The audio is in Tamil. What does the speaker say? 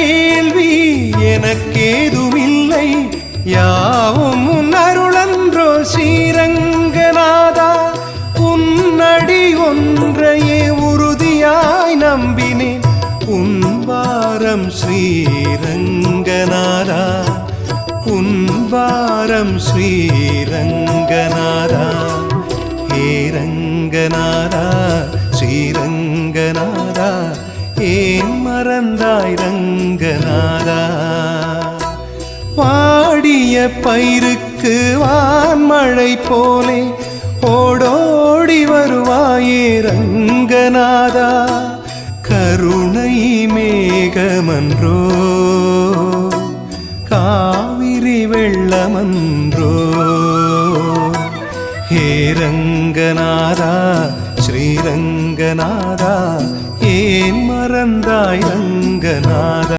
கேள்வி எனக்கேதுமில்லை. யாவும் உன் அருளன்றோ ஸ்ரீரங்கநாதா. உன்னடி ஒன்றையே உறுதியாய் நம்பினேன். உன்வாரம் ஸ்ரீரங்கநாதா. உன்வாரம் ஸ்ரீரங்கநாதா. ஹே ரங்கநாதா ஸ்ரீரங்கநாதா. ஏன் மறந்தாய் ரங்கநாதா? வாடிய பயிருக்கு வான்மழை போலே ஓடோடி வருவாயே ரங்கநாதா. கருணை மேகமன்றோ? காவிரி வெள்ளமன்றோ? ஹே ரங்கநாதா ஸ்ரீரங்கநாதா ஏன் மறந்தாய் ரங்கநாதா?